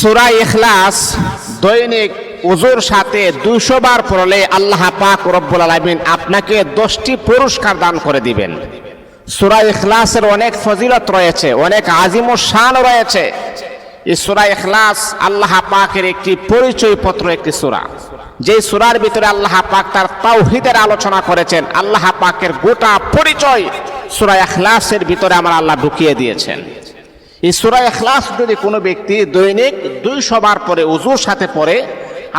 সুরা ইখলাস দৈনিক উজুর সাথে দুইশো বার পড়লে আল্লাহ পাক রব্বুল আলমিন আপনাকে দশটি পুরস্কার দান করে দিবেন। সুরা ইখলাসের অনেক ফজিলত রয়েছে, অনেক আজিম ও শান রয়েছে। এই সুরা ইখলাস আল্লাহ পাকের একটি পরিচয় পত্র একটি সুরা। যে সুরার ভিতরে আল্লাহ পাক তার তাওহিদের আলোচনা করেছেন, আল্লাহ পাকের গোটা পরিচয় সুরা ইখলাসের ভিতরে আমার আল্লাহ ঢুকিয়ে দিয়েছেন। এই সুরা এখলাস যদি কোনো ব্যক্তি দৈনিক দুইশো বার পরে উজুর সাথে পড়ে,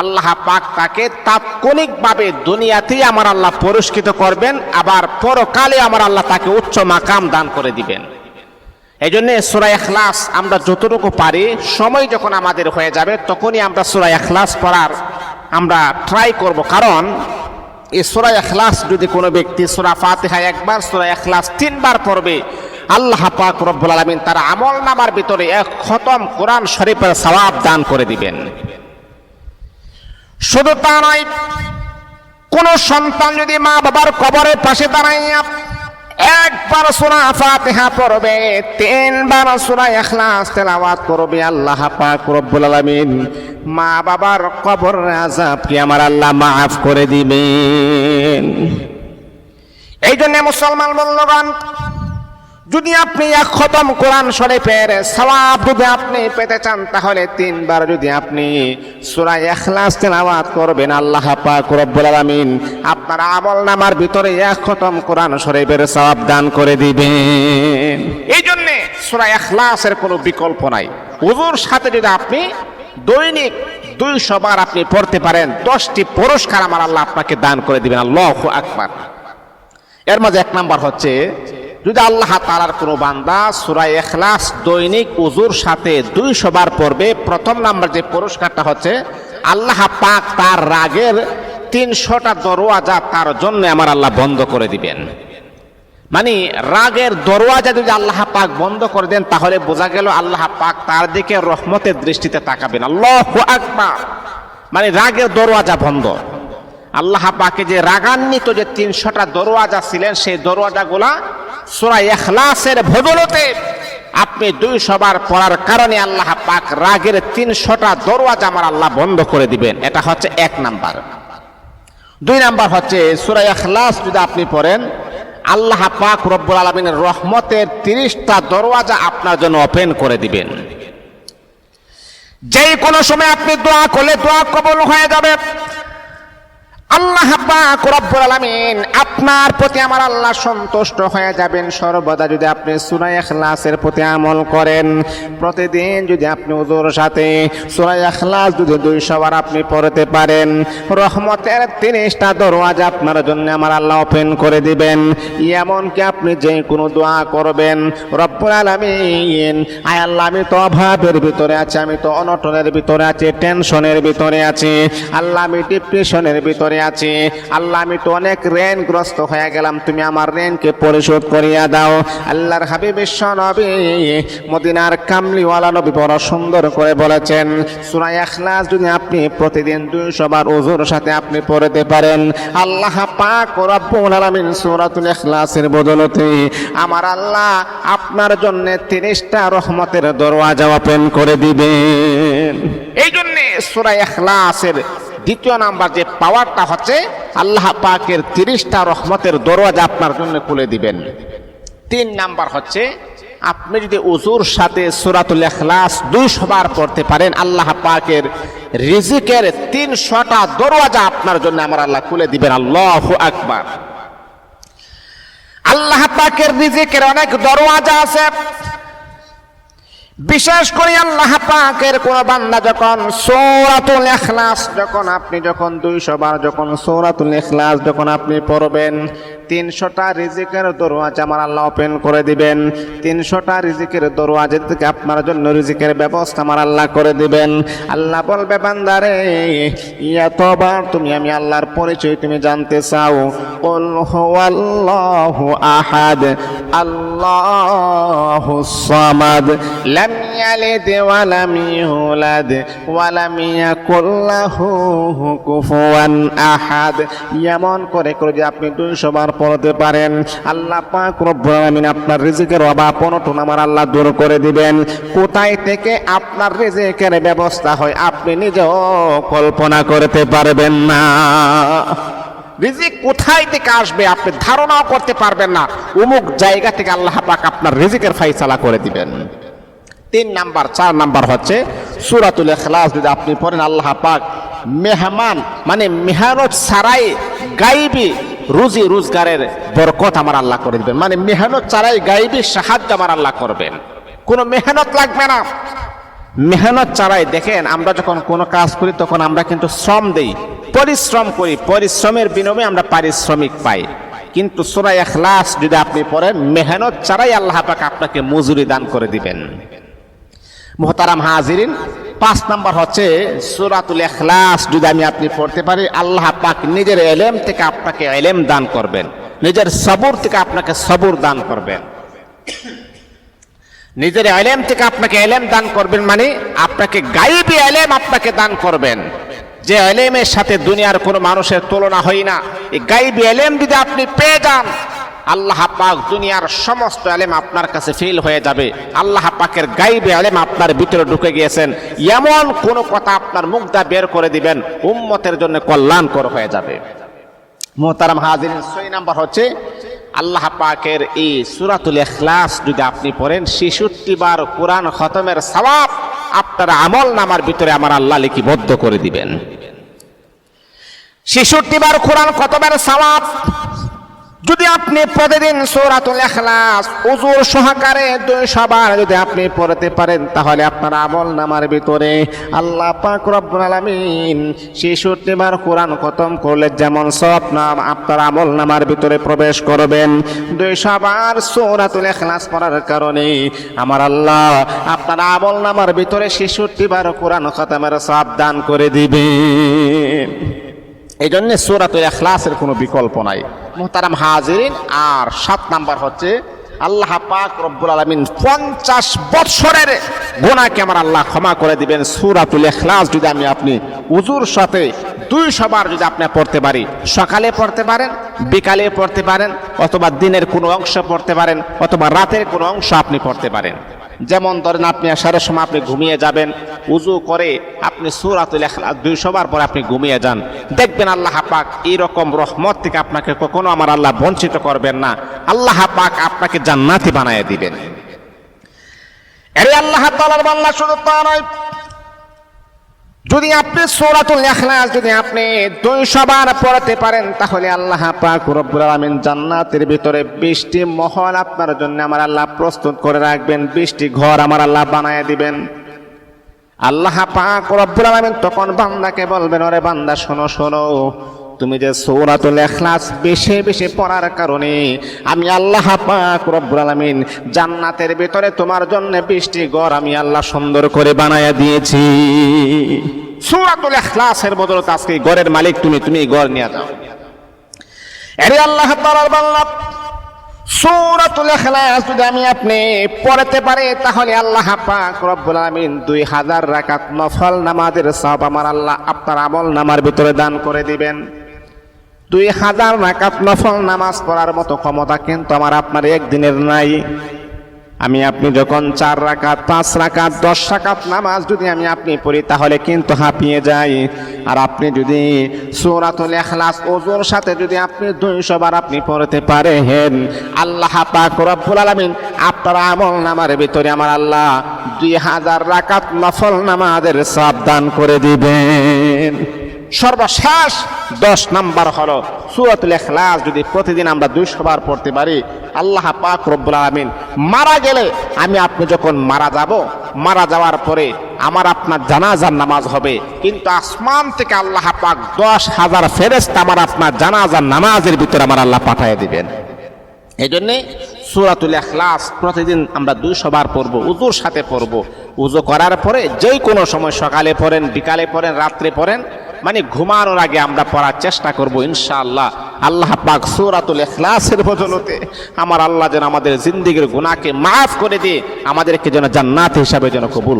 আল্লাহ পাক তাকে তাৎক্ষণিকভাবে দুনিয়াতেই আমার আল্লাহ পুরস্কৃত করবেন, আবার পরকালে আমার আল্লাহ তাকে উচ্চ মাকাম দান করে দিবেন। এই জন্য সুরা এখলাস আমরা যতটুকু পারি, সময় যখন আমাদের হয়ে যাবে, তখনই আমরা সুরা এখলাস পড়ার আমরা ট্রাই করব। কারণ, এই সুরা এখলাস যদি কোনো ব্যক্তি সুরা ফাতেহা একবার, সুরা এখলাস তিনবার পড়বে আল্লাহ পাক রব্বুল আলমিন তার আমল নামার ভিতরে এক খতম কোরআন শরীফের সওয়াব দান করে দিবেন। শুধু তা নয়, কোন সন্তান যদি মা বাবার কবরের পাশে দাঁড়াইয়া একবার সোনা ফাতিহা পড়বে, তিনবার সুরা ইখলাস তেলাওয়াত করবে, আল্লাহ পাক রব্বুল আলামিন মা বাবার কবর আযাব কি আমার আল্লাহ মাফ করে দিবেন। এই জন্য মুসলমান বন্ধুগণ যদি আপনি এক খতম কোরআন শরীফের সওয়াব যদি আপনি পেতে চান, তাহলে তিনবার যদি আপনি সূরা ইখলাস তেলাওয়াত করবেন, আল্লাহ পাক রব্বুল আলামিন আপনার আমল নামার ভিতরে এক খতম কোরআন শরীফের সওয়াব দান করে দিবেন। এই জন্য সূরা ইখলাসের কোনো বিকল্প নাই। ওযুর সাথে যদি আপনি দৈনিক দুইশো বার আপনি পড়তে পারেন, দশটি পুরস্কার আমার আল্লাহ আপনাকে দান করে দিবেন। আল্লাহু আকবার। এর মাঝে এক নাম্বার হচ্ছে যদি আল্লাহ তালার কোনো বান্দা সুরাই এখলাস দৈনিক উজুর সাথে দুইশো বার পড়বে, প্রথম নাম্বার যে পুরস্কারটা হচ্ছে, আল্লাহ পাক তার রাগের তিনশোটা দরওয়াজা তার জন্য আমার আল্লাহ বন্ধ করে দিবেন। মানে রাগের দরওয়াজা যদি আল্লাহ পাক বন্ধ করে দেন, তাহলে বোঝা গেল আল্লাহ পাক তার দিকে রহমতের দৃষ্টিতে তাকাবেন। আল্লাহ আকবার! মানে রাগের দরওয়াজা বন্ধ। আল্লাহ পাকে যে রাগান্বিত যে তিনশোটা দরওয়াজা ছিলেন, সেই দরওয়াজাগুলা সুরা এখলাসের ভদলতে আপনি দুই সবার পড়ার কারণে আল্লাহ পাক রাগের তিনশোটা দরওয়াজা আমার আল্লাহ বন্ধ করে দিবেন। এটা হচ্ছে এক নাম্বার। দুই নাম্বার হচ্ছে সুরা এখলাস যদি আপনি পড়েন, আল্লাহ পাক রব্বুল আলমিনের রহমতের তিরিশটা দরওয়াজা আপনার জন্য ওপেন করে দিবেন। যেই কোনো সময় আপনি দোয়া করলে দোয়া কবল হয়ে যাবে। আল্লাহ পাক রব্বুল আলামিন আপনার প্রতি আমার আল্লাহ সন্তুষ্ট হয়ে যাবেন। সর্বদা যদি আপনি সূরা ইখলাসের প্রতি আমল করেন, প্রতিদিন যদি আপনি ওজোর সাথে সূরা ইখলাস যদি দুইশো বার আপনি পড়তে পারেন, রহমতের তিরিশটা দরওয়াজা আপনার জন্য আমার আল্লাহ ওপেন করে দিবেন। এমনকি আপনি যে কোনো দোয়া করবেন, রব্বুল আলামিন, আয় আল্লাহ, আমি তো অভাবের ভিতরে আছি, আমি তো অনটনের ভিতরে আছি, টেনশনের ভিতরে আছি, আল্লাহ, আমি ডিপ্রেশনের ভিতরে আছি। আল্লাহ আমি তো অনেক ঋণগ্রস্ত হয়ে গেলাম। তুমি আমার ঋণকে পরিশোধ করিয়া দাও। আল্লাহর হাবিব বিশ্ব নবী মদিনার কামলিওয়ালা নবী বড় সুন্দর করে বলেছেন সূরা ইখলাস যদি আপনি প্রতিদিন দুইশো বার ওজুর সাথে আপনি পড়তে পারেন আল্লাহ পাক রব্বুল আলামিন সূরাতুল ইখলাসের বদলতে আমার আল্লাহ আপনার জন্য তিরিশটা রহমতের দরওয়াজা ওপেন করে দিবেন। এই জন্য সূরা ইখলাসের দ্বিতীয় নাম্বার যে পাওয়ারটা হচ্ছে, আল্লাহ পাকের তিরিশটা রহমতের দরওয়াজা আপনার জন্য খুলে দিবেন। তিন নাম্বার হচ্ছে, আপনি যদি উজুর সাথে সুরাতুল এখলাস দুইশো বার পড়তে পারেন, আল্লাহ পাকের রিজিকের তিনশোটা দরওয়াজা আপনার জন্য আমার আল্লাহ খুলে দিবেন। আল্লাহ আকবার। আল্লাহ পাকের রিজিকের অনেক দরওয়াজা আছে। বিশেষ করে আল্লাহ পাকের কোন বান্দা যখন সৌরাতুল এখলাস যখন আপনি যখন দুইশো বার যখন সৌরাতুল এখলাস যখন আপনি পড়বেন তিনশোটা রিজিকের দরওয়াজা আমার আল্লাহ ওপেন করে দিবেন। তিনশোটা রিজিকের দরওয়াজা থেকে আপনার জন্য রিজিকের ব্যবস্থা আমার আল্লাহ করে দিবেন। আল্লাহ বলবে, বান্দারে, এতবার তুমি আমি আল্লাহর পরিচয় তুমি জানতে চাও। কুল হুয়াল্লাহু আহাদ, আল্লাহু সামাদ, লাম ইয়ালিদ ওয়া লাম ইউলাদ, ওয়া লাম ইয়াকুল লাহু কুফুয়ান আহাদ। এমন করে করে যে আপনি দুইশো বার পড়তে পারেন। আল্লাহ পাক রব্বুল আলামিন আপনার রিজিকের অভাব, অনটন আমার আল্লাহ দূর করে দিবেন। কোথায় থেকে আপনার রিজিকের ব্যবস্থা হয় আপনি নিজেও কল্পনা করতে পারবেন না। রিজিক কোথায় থেকে আসবে আপনি ধারণাও করতে পারবেন না। অমুক জায়গা থেকে আল্লাহ পাক আপনার রিজিকের ফাইসালা করে দিবেন। তিন নাম্বার, চার নাম্বার হচ্ছে সুরাতুল এখলাস যদি আপনি পড়েন, আল্লাহ পাক মেহমান মানে মেহনত সারাই গাইবি রুজি রোজগারের বরকত আমার আল্লাহ করে দিবেন। মানে মেহনত ছাড়াই গাইবি সাহায্য আমার আল্লাহ করবেন। কোনো মেহনত লাগবে না। মেহনত ছাড়াই দেখেন, আমরা যখন কোনো কাজ করি, তখন আমরা কিন্তু শ্রম দেই। পরিশ্রম করি। পরিশ্রমের বিনিময়ে আমরা পারিশ্রমিক পাই। কিন্তু সুরাই এখলাস যদি আপনি পড়েন, মেহনত ছাড়াই আল্লাহ পাক আপনাকে মজুরি দান করে দিবেন। মোহতারাম হাজিরিন। পাঁচ নাম্বার হচ্ছে সুরাতুল এখলাস যদি আমি আপনি পড়তে পারি, আল্লাহ পাক নিজের এলেম থেকে আপনাকে এলেম দান করবেন। নিজের সবুর থেকে আপনাকে সবুর দান করবেন। নিজের এলেম থেকে আপনাকে এলেম দান করবেন মানে আপনাকে গাইবি এলেম আপনাকে দান করবেন। যে এলেমের সাথে দুনিয়ার কোনো মানুষের তুলনা হয় না। এই গাইবি এলেম যদি আপনি পেয়ে যান আল্লাহ পাক দুনিয়ার সমস্ত আলেম আপনার কাছে ফিল হয়ে যাবে। আল্লাহ পাকের গাইবে আলেম আপনার ভিতরে ঢুকে গিয়েছেন। এমন কোন কথা আপনার মুখদা বের করে দিবেন, উম্মতের জন্য কল্যাণকর হয়ে যাবে। মোহতারাম হাজির ছয় নাম্বার হচ্ছে, আল্লাহ পাকের এই সুরাতুল এখলাস যদি আপনি পড়েন, ছেষট্টি বার কোরআন খতমের সওয়াব আপনার আমল নামার ভিতরে আমার আল্লাহ লিখিবদ্ধ করে দিবেন। ছেষট্টি বার কোরআন খতমের সওয়াব যদি আপনি প্রতিদিন সৌরাতুল এখলাস উজুর সহকারে দুই সবার যদি আপনি পড়তে পারেন, তাহলে আপনার আমল নামার ভিতরে আল্লাহ পাক রব্বুল আলামিন বার কোরআন খতম করলে যেমন সব নাম আপনার আমল নামার ভিতরে প্রবেশ করবেন। দুই সবার সৌরাতুল এখলাস পড়ার কারণে আমার আল্লাহ আপনার আমল নামার ভিতরে বার কোরআন খতমের সব দান করে দিবেন। এই জন্য সুরাতুল এখলাসের কোনো বিকল্প নাই। মোহতারাম হাজিরিন, আর সাত নাম্বার হচ্ছে, আল্লাহ পাক রব্বুল আলমিন পঞ্চাশ বৎসরের গোনাকে আমার আল্লাহ ক্ষমা করে দিবেন। সুরাতুল এখলাস যদি আমি আপনি উজুর সাথে দুই সবার যদি আপনি পড়তে পারি, সকালে পড়তে পারেন, বিকালে পড়তে পারেন, অথবা দিনের কোনো অংশ পড়তে পারেন, অথবা রাতের কোনো অংশ আপনি পড়তে পারেন। যেমন ধরেন আপনি আসার সময় আপনি ঘুমিয়ে যাবেন, উজু করে আপনি সুরাতুল এখলাস দুই সবার পরে আপনি ঘুমিয়ে যান। দেখবেন আল্লাহ পাক এইরকম রহমত থেকে আপনাকে কখনো আমার আল্লাহ বঞ্চিত করবেন না। আল্লাহ পাক আপনাকে জান্নাতি বানায় দিবেন। আল্লাহ তাআলার বাংলা শুধু তা নয় যদি আপনি সূরাতুল ইখলাস যদি আপনি দুই সবার পড়াতে পারেন, তাহলে আল্লাহ পাক রব্বুল আলামিন জান্নাতের ভিতরে 20টি মহল আপনার জন্য আমার আল্লাহ প্রস্তুত করে রাখবেন 20টি ঘর আমার আল্লাহ বানায় দিবেন। আল্লাহ পাক রব্বুল আলামিন তখন বান্দাকে বলবেন, ওরে বান্দা, শোনো শোনো, তুমি যে সৌরাতুল এখলাস বেশি বেশি পড়ার কারণে আমি আল্লাহ পাক রব্বুল আলামিন জান্নাতের ভিতরে তোমার জন্য বৃষ্টি ঘর আমি আল্লাহ সুন্দর করে বানায়া দিয়েছি। সূরাতুল ইখলাসের বদলত আজকে ঘরের মালিক তুমি তুমি এই ঘর নিয়ে যাও। আরে আল্লাহ তাআলার বাংলা সূরাতুল ইখলাস যদি আমি আপনি পড়তে পারে, তাহলে আল্লাহ পাক রব্বুল আলামিন 2000 রাকাত নফল নামাজের সব আমার আল্লাহ আপনার আমল নামার ভিতরে দান করে দিবেন। দুই হাজার রাকাত নফল নামাজ পড়ার মতো ক্ষমতা কিন্তু আমার আপনার একদিনের নাই। আমি আপনি যখন চার রাকাত, পাঁচ রাকাত, দশ রাকাত নামাজ যদি আমি আপনি পড়ি, তাহলে কিন্তু হাঁপিয়ে যাই। আর আপনি যদি সূরাতুল ইখলাস ওজোর সাথে যদি আপনি দুইশো বার আপনি পড়তে পারেন, আল্লাহ পাক রব্বুল আলামিন আপনার আমল নামার ভিতরে আমার আল্লাহ দুই হাজার রাকাত নফল নামাজের সাবধান করে দিবেন। সর্বশেষ দশ নাম্বার হলো সুরাতুল এখলাস যদি প্রতিদিন আমরা দুইশো বার পড়তে পারি, আল্লাহ পাক রব্বুল আলামিন মারা গেলে আমি আপনি যখন মারা যাব, মারা যাওয়ার পরে আমার আপনার জানাজার নামাজ হবে। কিন্তু আসমান থেকে আল্লাহ পাক দশ হাজার ফেরেস্ত আমার আপনার জানাজার নামাজের ভিতরে আমার আল্লাহ পাঠিয়ে দিবেন। এই জন্যে সুরাতুল এখলাস প্রতিদিন আমরা দুইশো বার পড়ব, উজুর সাথে পড়ব। উজু করার পরে যেই কোনো সময় সকালে পড়েন, বিকালে পড়েন, রাত্রে পড়েন মানে ঘুমানোর আগে আমরা পড়ার চেষ্টা করব ইনশাআল্লাহ। আল্লাহ পাক সুরাতুল এখলাসের বদলতে আমার আল্লাহ যেন আমাদের জিন্দিগির গুনাহকে মাফ করে দিয়ে আমাদেরকে যেন জান্নাত হিসাবে যেন কবুল